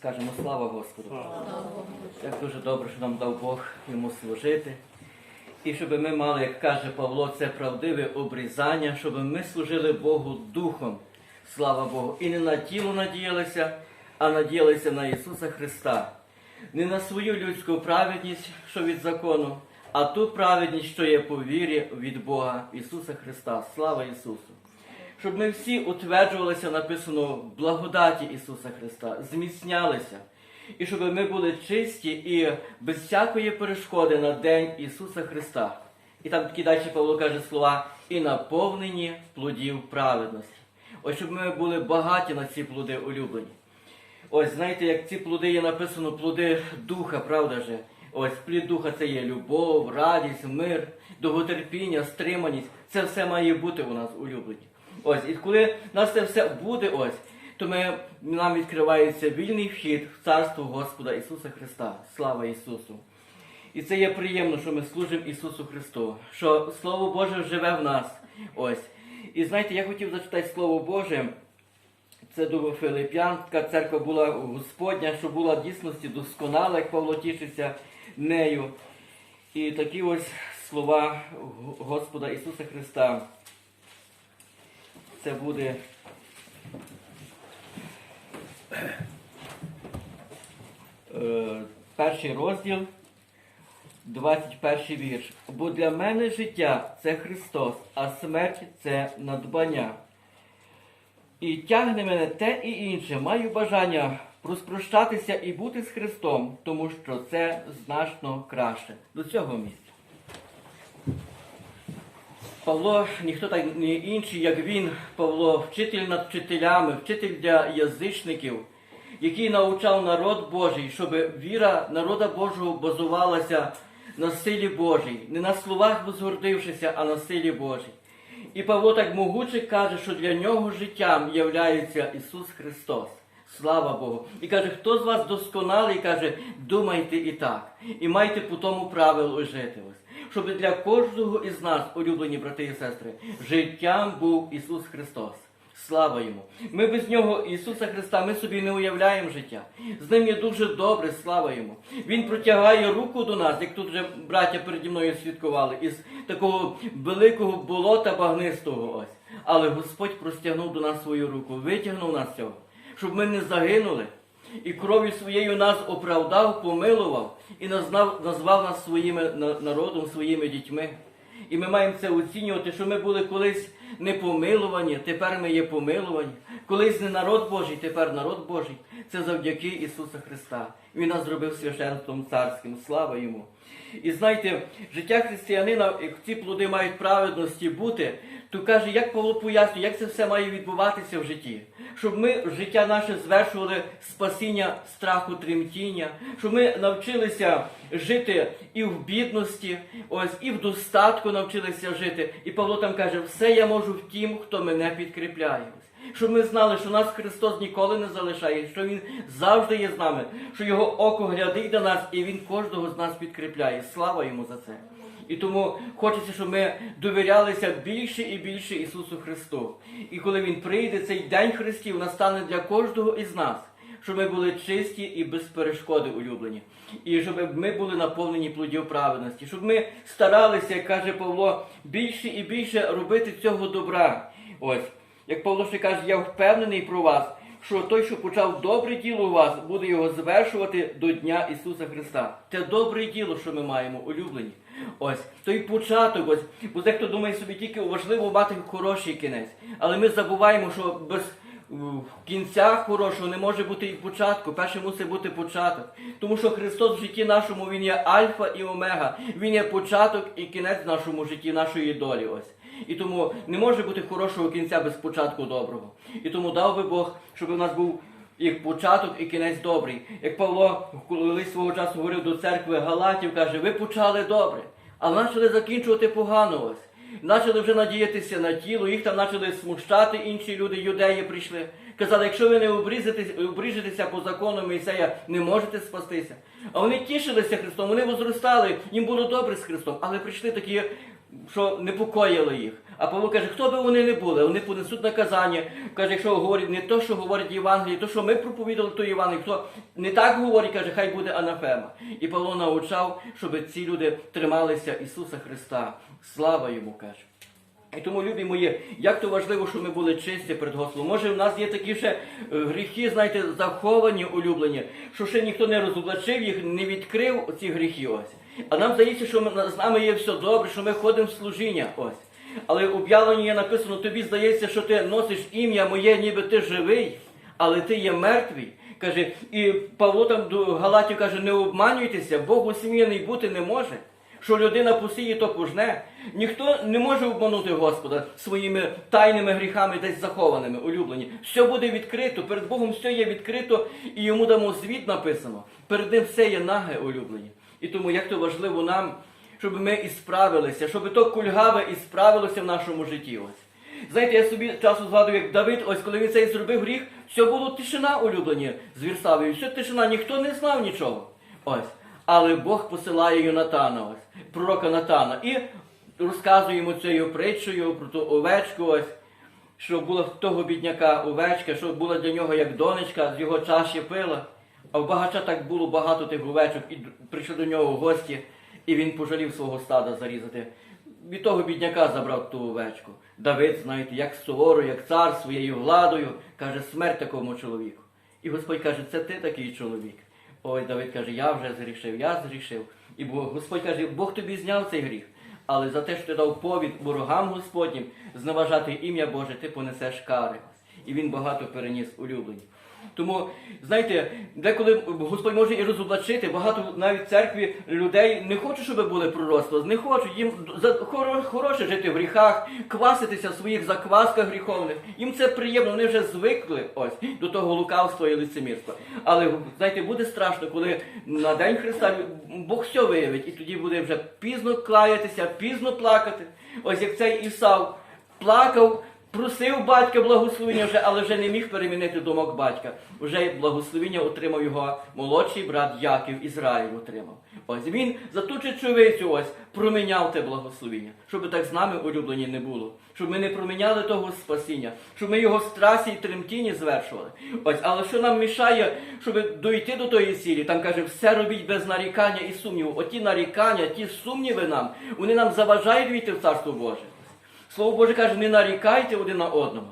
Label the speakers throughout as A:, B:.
A: скажемо слава Господу. Як дуже добре, що нам дав Бог йому служити. І щоб ми мали, як каже Павло, це правдиве обрізання, щоб ми служили Богу Духом, слава Богу, і не на тіло надіялися, а надіялися на Ісуса Христа. Не на свою людську праведність, що від закону, а ту праведність, що є по вірі від Бога Ісуса Христа. Слава Ісусу! Щоб ми всі утверджувалися, написано, благодаті Ісуса Христа, зміцнялися. І щоб ми були чисті і без всякої перешкоди на День Ісуса Христа. І там такі далі Павло каже слова, і наповнені плодів праведності. Ось щоб ми були багаті на ці плоди улюблені. Ось знаєте, як ці плоди є написано, плоди духа, правда же? Ось плід духа це є любов, радість, мир, довготерпіння, стриманість. Це все має бути у нас улюблені. Ось, і коли у нас це все буде, ось, то ми, нам відкривається вільний вхід в царство Господа Ісуса Христа. Слава Ісусу! І це є приємно, що ми служимо Ісусу Христу, що Слово Боже живе в нас. Ось. І знаєте, я хотів зачитати Слово Боже. Це до Филип'ян, така церква була Господня, що була в дійсності досконала, як Павло тішиться нею. І такі ось слова Господа Ісуса Христа. Це буде е, перший розділ, 21 вірш. Бо для мене життя це Христос, а смерть це надбання. І тягне мене те і інше. Маю бажання розпрощатися і бути з Христом, тому що це значно краще. До цього місця. Павло, ніхто так не інший, як він, Павло, вчитель над вчителями, вчитель для язичників, який навчав народ Божий, щоб віра народа Божого базувалася на силі Божій, не на словах возгордившися, а на силі Божій. І Павло так могуче каже, що для нього життям являється Ісус Христос. Слава Богу. І каже, хто з вас досконалий, каже, думайте і так. І майте по тому правилу жити. Щоб для кожного із нас, улюблені брати і сестри, життям був Ісус Христос. Слава йому! Ми без нього, Ісуса Христа, ми собі не уявляємо життя. З ним є дуже добре, слава йому. Він протягає руку до нас, як тут вже браття переді мною свідкували, із такого великого болота багнистого ось. Але Господь простягнув до нас свою руку, витягнув нас цього, щоб ми не загинули. І кров'ю своєю нас оправдав, помилував і назвав, назвав нас своїми на- народом, своїми дітьми. І ми маємо це оцінювати, що ми були колись не помилувані, тепер ми є помилувані. Колись не народ Божий, тепер народ Божий. Це завдяки Ісуса Христа. Він нас зробив священством царським. Слава йому! І знаєте, життя християнина, ці плоди мають праведності бути, то каже, як Павло пояснює, як це все має відбуватися в житті. Щоб ми життя наше звершували спасіння страху, тремтіння, щоб ми навчилися жити і в бідності, ось і в достатку навчилися жити. І Павло там каже, все я можу в тім, хто мене підкріпляє. Щоб ми знали, що нас Христос ніколи не залишає, що Він завжди є з нами, що Його око глядить до нас, і Він кожного з нас підкріпляє. Слава йому за це. І тому хочеться, щоб ми довірялися більше і більше Ісусу Христу. І коли Він прийде, цей день Христів настане для кожного із нас, щоб ми були чисті і без перешкоди улюблені. І щоб ми були наповнені плодів праведності, щоб ми старалися, як каже Павло, більше і більше робити цього добра. Ось, як Павло ще каже, я впевнений про вас, що той, що почав добре діло у вас, буде його звершувати до Дня Ісуса Христа. Це добре діло, що ми маємо, улюблені. Ось той початок, ось, бо дехто думає собі тільки важливо мати хороший кінець. Але ми забуваємо, що без е, кінця хорошого не може бути і початку. Перше мусить бути початок. Тому що Христос в житті нашому Він є Альфа і Омега. Він є початок і кінець в нашому житті, нашої долі. Ось. І тому не може бути хорошого кінця без початку доброго. І тому дав би Бог, щоб у нас був і початок, і кінець добрий. Як Павло колись свого часу говорив до церкви Галатів, каже, ви почали добре, а почали закінчувати погано ось. Почали вже надіятися на тіло, їх там почали смущати інші люди, юдеї прийшли. Казали, якщо ви не обріжетеся по закону Мойсея, не можете спастися. А вони тішилися Христом, вони возростали, їм було добре з Христом, але прийшли такі, що непокоїли їх. А Павло каже, хто би вони не були, вони понесуть наказання. Каже, якщо говорять не то, що говорить Євангеліє, то що ми проповідали то Євангеліє, хто не так говорить, каже, хай буде анафема. І Павло навчав, щоб ці люди трималися Ісуса Христа. Слава йому каже. І тому, любі мої, як то важливо, що ми були чисті перед Господом. Може, в нас є такі ще е, гріхи, знаєте, заховані, улюблені, що ще ніхто не розоблачив їх, не відкрив ці гріхи ось. А нам здається, що ми- з нами є все добре, що ми ходимо в служіння ось. Але в об'явленні є написано, тобі здається, що ти носиш ім'я моє, ніби ти живий, але ти є мертвий. Каже, і Павло там до Галатів каже, не обманюйтеся, Бог усміяний бути не може. Що людина посіє, то пожне. Ніхто не може обманути Господа своїми тайними гріхами, десь захованими, улюблені. Все буде відкрито, перед Богом все є відкрито, і йому дамо звіт написано. Перед ним все є наге, улюблені. І тому як то важливо нам, щоб ми і справилися, щоб то кульгаве і справилося в нашому житті. Ось. Знаєте, я собі часу згадую, як Давид, ось коли він цей зробив гріх, все було тишина улюблені з Вірсавою, все тишина, ніхто не знав нічого. Ось. Але Бог посилає Йонатана, ось, пророка Натана, і розказує йому цією притчею про ту овечку, ось, що була в того бідняка овечка, що була для нього як донечка, з його чаші пила. А в багача так було багато тих овечок, і прийшли до нього гості, і він пожалів свого стада зарізати. Від того бідняка забрав ту овечку. Давид, знаєте, як суворо, як цар своєю владою, каже, смерть такому чоловіку. І Господь каже, це ти такий чоловік. Ой, Давид каже, я вже згрішив, я згрішив. І Господь каже, Бог тобі зняв цей гріх. Але за те, що ти дав повід ворогам Господнім, зневажати ім'я Боже, ти понесеш кари. І він багато переніс улюблені. Тому, знаєте, деколи Господь може і розоблачити, багато навіть церкві людей не хочуть, щоб були пророцтва, не хочуть, їм хороше жити в гріхах, кваситися в своїх заквасках гріховних. Їм це приємно, вони вже звикли ось до того лукавства і лицемірства. Але знаєте, буде страшно, коли на День Христа Бог все виявить, і тоді буде вже пізно клаятися, пізно плакати. Ось як цей Ісав плакав. Просив батька благословення, вже, але вже не міг перемінити думок батька. Вже благословення отримав його молодший брат Яків, Ізраїль отримав. Ось він за ту чечовицю ось проміняв те благословення, щоб так з нами улюблені не було, щоб ми не проміняли того спасіння, щоб ми його страсі і тремтінні звершували. Ось, але що нам мішає, щоб дойти до тої цілі? Там каже, все робіть без нарікання і сумніву. Оті нарікання, ті сумніви нам, вони нам заважають війти в Царство Боже. Слово Боже каже, не нарікайте один на одного.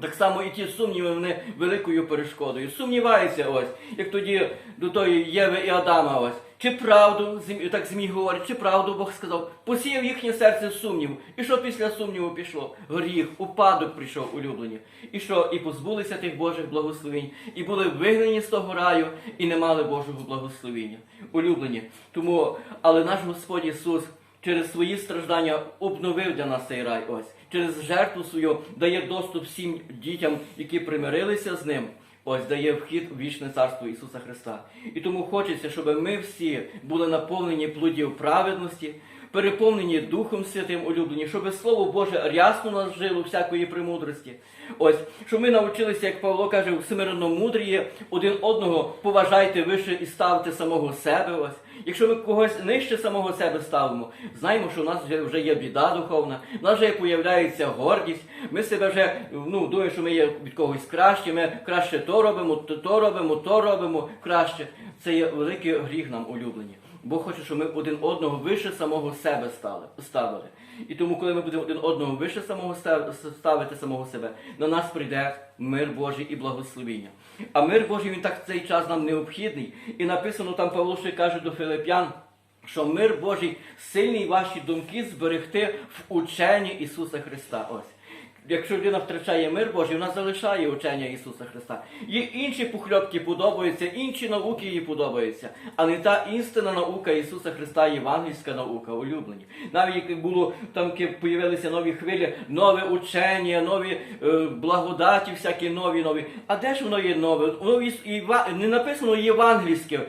A: Так само і ті сумніви вони великою перешкодою. Сумніваються ось, як тоді до тої Єви і Адама ось. Чи правду, так Змій говорить, чи правду Бог сказав, посіяв їхнє серце сумнів. І що після сумніву пішло? Гріх, упадок прийшов улюблені. І що? І позбулися тих Божих благословень, і були вигнані з того раю, і не мали Божого благословення. Улюблені. Тому, але наш Господь Ісус через свої страждання обновив для нас цей рай ось. Через жертву свою дає доступ всім дітям, які примирилися з ним. Ось дає вхід в вічне царство Ісуса Христа. І тому хочеться, щоб ми всі були наповнені плодів праведності, переповнені Духом Святим улюблені, щоб Слово Боже рясно нас жило всякої премудрості. Ось, щоб ми навчилися, як Павло каже, в смиренномудрії один одного поважайте вище і ставте самого себе. Ось. Якщо ми когось нижче самого себе ставимо, знаємо, що в нас вже, є біда духовна, в нас вже появляється гордість. Ми себе вже ну, думаємо, що ми є від когось краще, ми краще то робимо, то, то робимо, то робимо краще. Це є великий гріх нам улюблені. Бог хоче, щоб ми один одного вище самого себе стали, ставили. І тому, коли ми будемо один одного вище самого ставити самого себе, на нас прийде мир Божий і благословіння. А мир Божий він так в цей час нам необхідний. І написано там Павло ще каже до Филип'ян, що мир Божий сильний ваші думки зберегти в ученні Ісуса Христа. Ось. Якщо людина втрачає мир Божий, вона залишає учення Ісуса Христа. Їй інші пухльопки подобаються, інші науки їй подобаються, а не та істинна наука Ісуса Христа, євангельська наука, улюблені. Навіть як було там ки- появилися нові хвилі, нове учення, нові е, благодаті, всякі нові нові. А де ж воно є нове? Воно не написано євангельське е,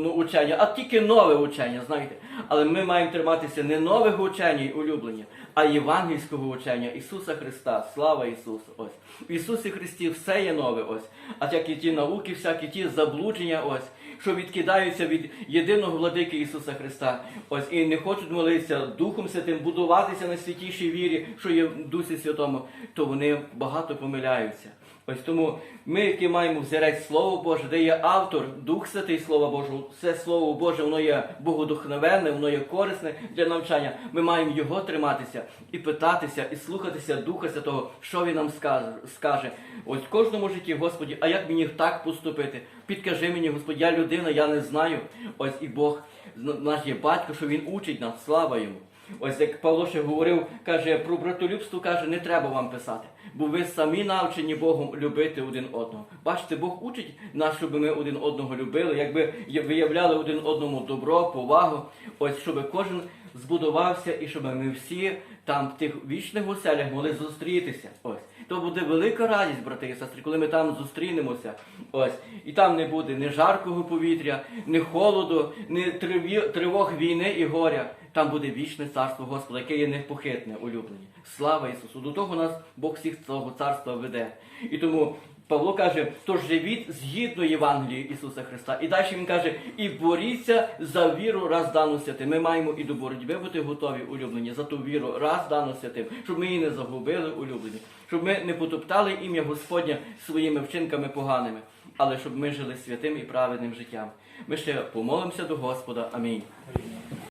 A: ну, учення, а тільки нове учення, знаєте. Але ми маємо триматися не нових учень улюблені, а євангельського учення Ісуса Христа. Слава Ісусу! Ось. В Ісусі Христі все є нове, ось. А всякі ті науки, всякі ті заблудження, ось, що відкидаються від єдиного владики Ісуса Христа. Ось і не хочуть молитися Духом Святим, будуватися на святішій вірі, що є в Дусі Святому, то вони багато помиляються. Ось тому ми, які маємо взірець Слово Боже, де є автор, Дух Святий Слова Божого, все Слово Боже, воно є богодухновенне, воно є корисне для навчання. Ми маємо його триматися і питатися, і слухатися Духа Святого, що він нам скаже. Ось в кожному житті, Господі, а як мені так поступити? Підкажи мені, Господь, я людина, я не знаю. Ось і Бог наш є батько, що він учить нас, слава йому. Ось як Павло ще говорив, каже, про братолюбство каже, не треба вам писати, бо ви самі навчені Богом любити один одного. Бачите, Бог учить нас, щоб ми один одного любили, якби виявляли один одному добро, повагу, ось щоб кожен збудувався і щоб ми всі там в тих вічних оселях могли зустрітися. Ось. То буде велика радість, брати і сестри, коли ми там зустрінемося. Ось. І там не буде ні жаркого повітря, ні холоду, ні тривог війни і горя. Там буде вічне царство Господа, яке є непохитне, улюблені. Слава Ісусу! До того нас Бог всіх цього царства веде. І тому Павло каже, тож живіть згідно Євангелії Ісуса Христа. І далі він каже, і боріться за віру раз дану святим. Ми маємо і до боротьби бути готові, улюблені, за ту віру раз дану святим, щоб ми її не загубили, улюблені, щоб ми не потоптали ім'я Господня своїми вчинками поганими, але щоб ми жили святим і праведним життям. Ми ще помолимося до Господа. Амінь.